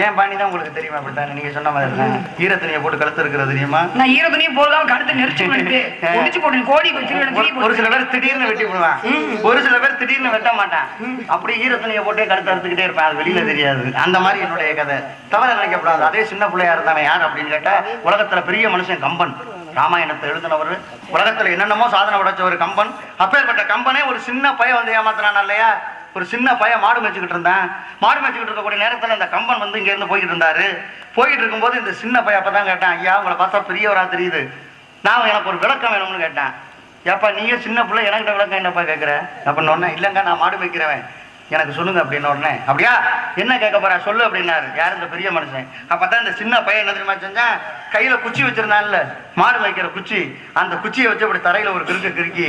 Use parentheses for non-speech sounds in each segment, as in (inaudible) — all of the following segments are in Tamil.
ஏன் பாணி தான் உங்களுக்கு தெரியுமா அப்படித்தானே நீங்க சொன்ன மாதிரி தான். ஈர துணியை போட்டு கழுத்து இருக்கிறது தெரியுமா? நான் ஈர போடாம கழுத்து நெரிச்சு (laughs) முடிச்சு போட்டு கோடி ஒரு- ஒரு சில பேர் திடீர்னு வெட்டி விடுவான். ஒரு சில பேர் திடீர்னு வெட்ட மாட்டான். அப்படி ஈர துணியை போட்டே கழுத்து அறுத்துக்கிட்டே இருப்பேன். அது வெளியில தெரியாது. அந்த மாதிரி என்னுடைய கதை. தவற நினைக்கப்படாது. அதே சின்ன பிள்ளையா இருந்தானே யார் அப்படின்னு கேட்டா உலகத்துல பெரிய மனுஷன் கம்பன். ராமாயணத்தை எழுதினவர். உலகத்துல என்னென்னமோ சாதனை படைச்சவர் கம்பன். அப்பேற்பட்ட கம்பனே ஒரு சின்ன பையன் வந்து ஏமாத்துறான் இல்லையா? ஒரு சின்ன பையன் மாடு மேய்ச்சிக்கிட்டு இருந்தான். மாடு மேய்ச்சிக்கிட்டு இருக்கக்கூடிய நேரத்துல இந்த கம்பன் வந்து இங்க இருந்து போயிட்டு இருந்தாரு. போயிட்டு இருக்கும்போது இந்த சின்ன பையன் அப்பதான் கேட்டான் ஐயா உங்களை பார்த்தா பெரியவரா தெரியுது. நான் எனக்கு ஒரு விளக்கம் வேணும்னு கேட்டேன். ஏப்பா நீயே சின்ன பிள்ளை எனக்கிட்ட விளக்கம் என்னப்பா கேட்குற அப்படின்னு உடனே இல்லைங்க நான் மாடு மேய்க்கிறவன். எனக்கு சொல்லுங்க அப்படின்னு உடனே அப்படியா? என்ன கேட்க போறா? சொல்லு அப்படின்னாரு. யார் இந்த பெரிய மனுஷன்? அப்பதான் இந்த சின்ன பையன் என்ன தெரியுமா செஞ்சான்? கையில குச்சி வச்சிருந்தான்ல மாடு மேய்க்கிற குச்சி. அந்த குச்சியை வச்சு அப்படி தரையில ஒரு கிறுக்கு கிறுக்கி.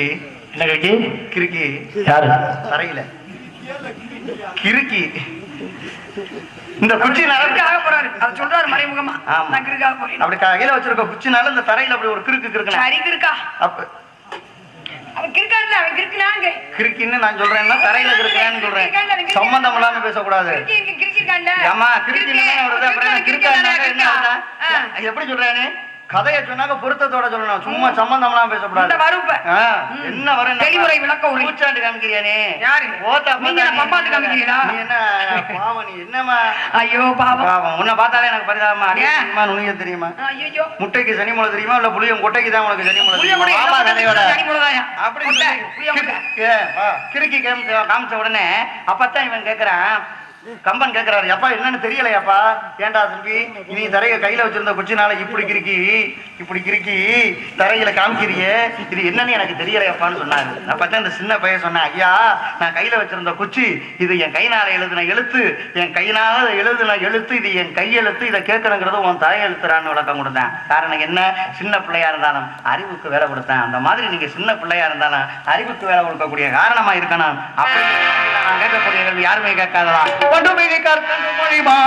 என்ன கட்சி கிறுக்கி. யாரு? தரையில. கிறுக்கி. இந்த குச்சி கிறுக்காக போறாரு? அதை சொல்றாரு மறைமுகமா. ஆமா. நான் கிறுக்காக போறேன். அப்படி கையில வச்சிருக்க குச்சினால இந்த தரையில அப்படி ஒரு கிறுக்கு கிறுக்கணும் சரி கிறுக்கா. அப்ப அவன் கிறுக்கான்ல அவன் கிறுக்குனாங்க. கிறுக்கின்னு நான் சொல்றேன்னா தரையில கிறுக்கலான்னு சொல்றேன். சம்பந்தம் இல்லாம பேசக்கூடாது. கிறுக்கி கிறுக்கிருக்கான்ல? ஏமா கிறுக்கின்னு வருது அப்புறம் எப்படி சொல்றானே? கதையை சொன்னாக்க பொருத்தத்தோட சொல்லணும். சும்மா சம்பந்தம் எல்லாம் பேசக்கூடாது வருப்ப என்ன வரும் தெளிவுரை விளக்க உரை. பூச்சாண்டு காமிக்கிறியானே யாரு? ஓத்தா நீங்க காமிக்கிறீங்களா? என்ன பாவம் நீ என்னம்மா? ஐயோ பாவம். பாவம் உன்னை பார்த்தாலே எனக்கு பரிதாபமா? அடிய ஏன்? தெரியுமா நுனிய தெரியுமா? ஐயோ முட்டைக்கு சனி முளை தெரியுமா இல்ல புளியம் கொட்டைக்கு தான் உனக்கு சனி முளை தெரியுமா? கதையோட? அப்படி. கிறுக்கி காமிச்ச உடனே அப்பத்தான் இவன் கேக்குறான் கம்பன் கேட்கிறாரு அப்பா என்னன்னு தெரியலையாப்பா? ஏன்டா திருப்பி நீ தரைய கையில வச்சிருந்த குச்சினால இப்படி கிறுக்கி இப்படி கிறுக்கி தரையில காமிக்கிறியே? இது என்னன்னு எனக்கு தெரியலையாப்பான்னு சொன்னாரு. அப்பதான் இந்த சின்ன பையன் சொன்னேன் ஐயா நான் கையில வச்சிருந்த குச்சி இது என் கைனால எழுதின எழுத்து. என் கையினால எழுதின எழுத்து இது என் கையெழுத்து. இதை கேட்கணுங்கிறது உன் தலையெழுத்துறான்னு விளக்கம் கொடுத்தேன். காரணம் என்ன? சின்ன பிள்ளையா இருந்தாலும் அறிவுக்கு வேலை கொடுத்தேன். அந்த மாதிரி நீங்க சின்ன பிள்ளையா இருந்தாலும் அறிவுக்கு வேலை கொடுக்கக்கூடிய காரணமா இருக்கணும். அப்படின்னு நான் கேட்கக்கூடிய யாருமே கேட்காததா? পটবে কার মরিবা